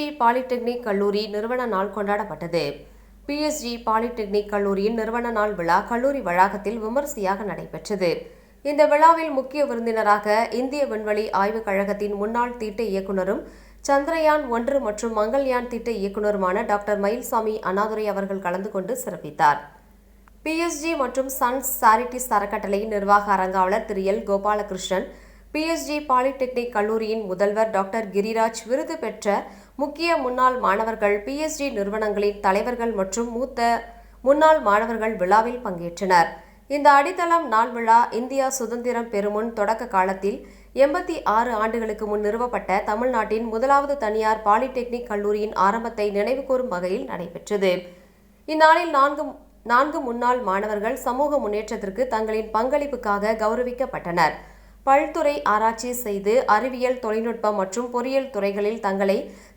PSG polytechnic கல்லூரி நிறுவன நாள் கொண்டாடப்பட்டது. பிஎஸ்ஜி பாலிடெக்னிக் கல்லூரியின் நிறுவன நாள் விழா கல்லூரி வளாகத்தில் விமரிசையாக நடைபெற்றது. இந்த விழாவில் முக்கிய விருந்தினராக இந்திய விண்வெளி ஆய்வுக் கழகத்தின் முன்னாள் திட்ட இயக்குநரும் சந்திரயான் ஒன்று மற்றும் மங்கள்யான் திட்ட இயக்குநருமான டாக்டர் மயில்சாமி அண்ணாதுரை அவர்கள் கலந்து கொண்டு சிறப்பித்தார். பிஎஸ்ஜி மற்றும் சன்ஸ் சாரிட்டிஸ் அறக்கட்டளையின் நிர்வாக அரங்காவலர் திரு எல். கோபாலகிருஷ்ணன் பிஎஸ்ஜி பாலிடெக்னிக் கல்லூரியின் முதல்வர் டாக்டர் கிரிராஜ் விருது பெற்ற முக்கிய முன்னாள் மாணவர்கள் பிஎஸ்ஜி நிறுவனங்களின் தலைவர்கள் மற்றும் மூத்த முன்னாள் மாணவர்கள் விழாவில் பங்கேற்றனர். இந்த அடித்தளம் நாள் விழா இந்தியா சுதந்திரம் பெறுமுன் தொடக்க காலத்தில் எண்பத்தி ஆறு ஆண்டுகளுக்கு முன் நிறுவப்பட்ட தமிழ்நாட்டின் முதலாவது தனியார் பாலிடெக்னிக் கல்லூரியின் ஆரம்பத்தை நினைவுகூரும் வகையில் நடைபெற்றது. இந்நாளில் நான்கு நான்கு முன்னாள் மாணவர்கள் சமூக முன்னேற்றத்திற்கு தங்களின் பங்களிப்புக்காக கௌரவிக்கப்பட்டனர். பல்துறை ஆராய்ச்சி செய்து அறிவியல் தொழில்நுட்பம் மற்றும் பொறியியல் துறைகளில் தங்களை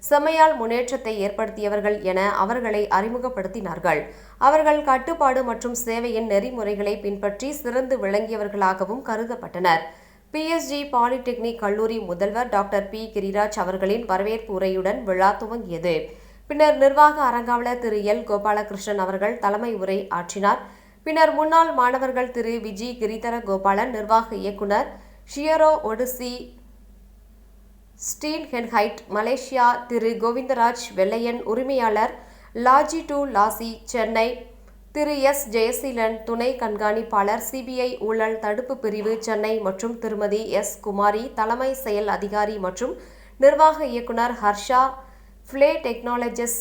செமையால் முன்னேற்றத்தை ஏற்படுத்தியவர்கள் என அவர்களை அறிமுகப்படுத்தினார்கள். அவர்கள் கட்டுப்பாடு மற்றும் சேவையின் நெறிமுறைகளை பின்பற்றி சிறந்து விளங்கியவர்களாகவும் கருதப்பட்டனர். பிஎஸ்ஜி பாலிடெக்னிக் கல்லூரி முதல்வர் டாக்டர் பி. கிரிராஜ் அவர்களின் வரவேற்பு உரையுடன் விழா துவங்கியது. பின்னர் நிர்வாக அரங்காவலர் திரு. எல். கோபாலகிருஷ்ணன் அவர்கள் தலைமை உரை ஆற்றினார். பின்னர் முன்னாள் மாணவர்கள் திரு. விஜி கிரிதர கோபாலன் நிர்வாக இயக்குனர் ஷியரோ ஒடிசி ஸ்டீன் ஹென்ஹைட் மலேசியா திரு. கோவிந்தராஜ் வெள்ளையன் உரிமையாளர் லாஜி டு லாசி சென்னை. திரு. எஸ். ஜெயசீலன் துணை கண்காணிப்பாளர் சிபிஐ ஊழல் தடுப்பு பிரிவு சென்னை மற்றும் திருமதி எஸ். குமாரி தலைமை செயல் அதிகாரி மற்றும் நிர்வாக இயக்குனர் ஹர்ஷா ஃப்ளே டெக்னாலஜிஸ்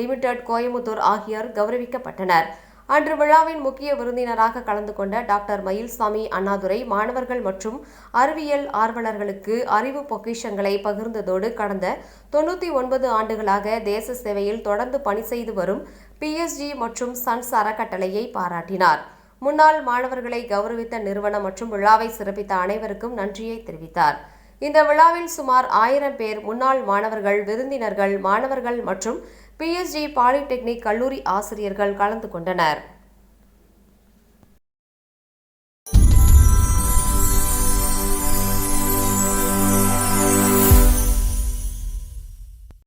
லிமிடெட் கோயமுத்தூர் ஆகியோர் கௌரவிக்கப்பட்டனர். அன்று விழாவின் முக்கிய விருந்தினராக கலந்து கொண்ட டாக்டர் மயில்சாமி அண்ணாதுரை மாணவர்கள் மற்றும் அறிவியல் ஆர்வலர்களுக்கு அறிவு பொக்கிஷங்களை பகிர்ந்ததோடு கடந்த தொண்ணூத்தி ஒன்பது ஆண்டுகளாக தேச சேவையில் தொடர்ந்து பணி செய்து வரும் பிஎஸ்ஜி மற்றும் சன்ஸ் அறக்கட்டளையை பாராட்டினார். முன்னாள் மாணவர்களை கௌரவித்த நிறுவனம் மற்றும் விழாவை சிறப்பித்த அனைவருக்கும் நன்றியை தெரிவித்தார். இந்த விழாவில் சுமார் ஆயிரம் பேர் முன்னாள் மாணவர்கள் விருந்தினர்கள் மாணவர்கள் மற்றும் பிஎஸ்ஜி பாலிடெக்னிக் கல்லூரி ஆசிரியர்கள் கலந்து கொண்டனர்.